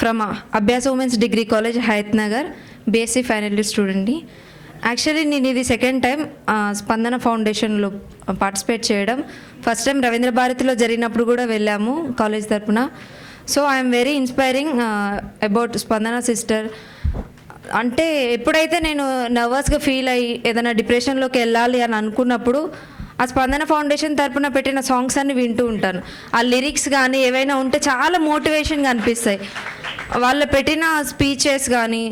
From Abhyasa women's degree college Hayathnagar BSc final year స్టూడెంట్ని actually నేను ఇది second time Spandana ఫౌండేషన్లో పార్టిసిపేట్ చేయడం. ఫస్ట్ టైం రవీంద్ర భారతిలో జరిగినప్పుడు కూడా వెళ్ళాము కాలేజ్ తరపున. So I'm very inspiring about Spandana sister అంటే ఎప్పుడైతే నేను నర్వస్గా ఫీల్ అయ్యి ఏదైనా డిప్రెషన్లోకి వెళ్ళాలి అని అనుకున్నప్పుడు ఆ స్పందన ఫౌండేషన్ తరపున పెట్టిన సాంగ్స్ అన్ని వింటూ ఉంటాను. ఆ లిరిక్స్ కానీ ఏవైనా ఉంటే చాలా మోటివేషన్గా అనిపిస్తాయి. వాళ్ళు పెట్టిన స్పీచెస్ కానీ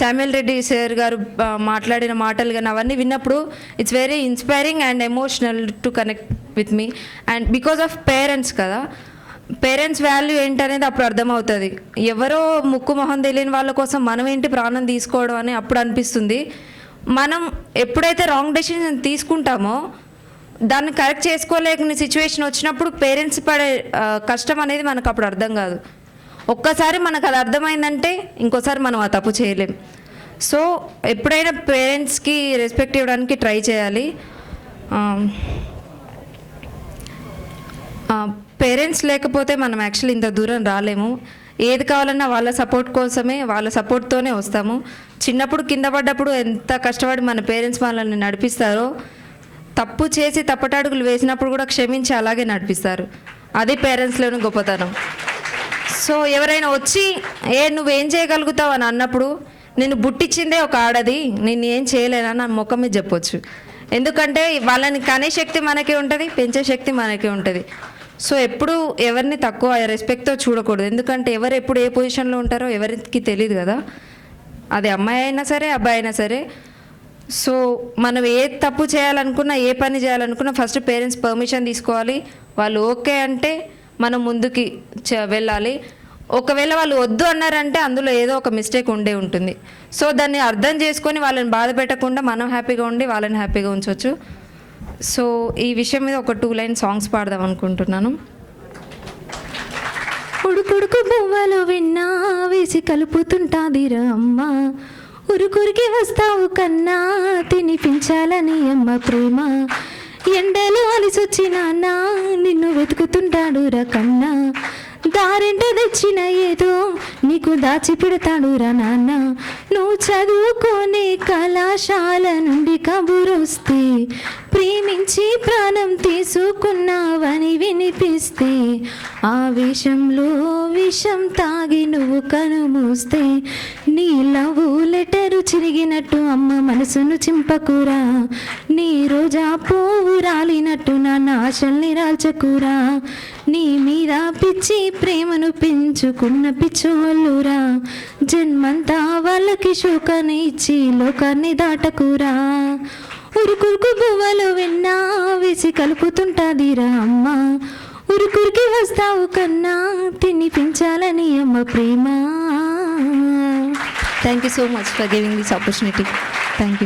శామ్యుల్ రెడ్డి సార్ గారు మాట్లాడిన మాటలు కానీ అవన్నీ విన్నప్పుడు it's very inspiring and emotional to connect with me and because of parents కదా పేరెంట్స్ వాల్యూ ఏంటనేది అప్పుడు అర్థమవుతుంది. ఎవరో ముక్కు మొహం తెలియని వాళ్ళ కోసం మనం ఏంటి ప్రాణం తీసుకోవడం అని అప్పుడు అనిపిస్తుంది. మనం ఎప్పుడైతే రాంగ్ డెసిషన్ తీసుకుంటామో దాన్ని కరెక్ట్ చేసుకోలేని సిచ్యువేషన్ వచ్చినప్పుడు పేరెంట్స్ పడే కష్టం అనేది మనకు అప్పుడు అర్థం కాదు. ఒక్కసారి మనకు అది అర్థమైందంటే ఇంకోసారి మనం ఆ తప్పు చేయలేం. సో ఎప్పుడైనా పేరెంట్స్కి రెస్పెక్ట్ ఇవ్వడానికి ట్రై చేయాలి. పేరెంట్స్ లేకపోతే మనం యాక్చువల్లీ ఇంత దూరం రాలేము. ఏది కావాలన్నా వాళ్ళ సపోర్ట్ కోసమే వాళ్ళ సపోర్ట్తోనే వస్తాము. చిన్నప్పుడు కింద పడ్డప్పుడు ఎంత కష్టపడి మన పేరెంట్స్ మనల్ని నడిపిస్తారో తప్పు చేసి తప్పటాడుగులు వేసినప్పుడు కూడా క్షమించి అలాగే నడిపిస్తారు. అది పేరెంట్స్లోని గొప్పతనం. సో ఎవరైనా వచ్చి ఏ నువ్వేం చేయగలుగుతావు? అని అన్నప్పుడు నేను బుట్టిచ్చిందే ఒక ఆడది నేను ఏం చేయలేనని నా ముఖం మీద చెప్పొచ్చు. ఎందుకంటే వాళ్ళని కనే శక్తి మనకే ఉంటుంది పెంచే శక్తి మనకే ఉంటుంది. సో ఎప్పుడు ఎవరిని తక్కువ రెస్పెక్ట్తో చూడకూడదు. ఎందుకంటే ఎవరు ఎప్పుడు ఏ పొజిషన్లో ఉంటారో ఎవరికి తెలియదు కదా. అది అమ్మాయి అయినా సరే అబ్బాయి అయినా సరే సో మనం ఏ తప్పు చేయాలనుకున్నా ఏ పని చేయాలనుకున్నా ఫస్ట్ పేరెంట్స్ పర్మిషన్ తీసుకోవాలి. వాళ్ళు ఓకే అంటే మనం ముందుకి చ- వెళ్ళాలి. ఒకవేళ వాళ్ళు వద్దు అన్నారంటే అందులో ఏదో ఒక మిస్టేక్ ఉండే ఉంటుంది. సో దాన్ని అర్థం చేసుకొని వాళ్ళని బాధ పెట్టకుండా మనం హ్యాపీగా ఉండి వాళ్ళని హ్యాపీగా ఉంచవచ్చు సో ఈ విషయం మీద ఒక టూ లైన్ సాంగ్స్ పాడదాం అనుకుంటున్నాను. ఉడుకుడుకు పువ్వలు విన్నా వేసి కలుపుతుంటాదిరా అమ్మా. ఉరుకురికి వస్తావు కన్నా తినిపించాలని అమ్మ ప్రేమ. ఎండలు అలిసొచ్చి నాన్న నిన్ను వెతుకుతుంటాడు రా కన్నా. దారింట తెచ్చిన ఏదో నీకు దాచి పెడతాడు రా నాన్న. నువ్వు చదువుకొని కళాశాల నుండి కబురొస్తే ప్రేమించి ప్రాణం తీసుకున్నావని వినిపిస్తే ఆ విషంలో విషం తాగి నువ్వు కనుమూస్తే నీ లవ్ లెటరు చిరిగినట్టు అమ్మ మనసును చింపకురా. నీ రోజా పువ్వు రాలినట్టు నాన్న ఆశల్ని రాల్చకురా. నీ మీద పిచ్చి ప్రేమను పెంచుకున్న పిచ్చోళ్ళు పిచ్చోళ్ళురా జన్మంతా వాళ్ళకి శోకాన్ని ఇచ్చి లోకాన్ని దాటకురా. ఉరుకురుకు పువ్వలు విన్నా వేసి కలుపుతుంటాదిరా అమ్మ. ఉరుకురికి వస్తావు కన్నా తినిపించాలని అమ్మ ప్రేమ. Thank you so much for giving this opportunity thank you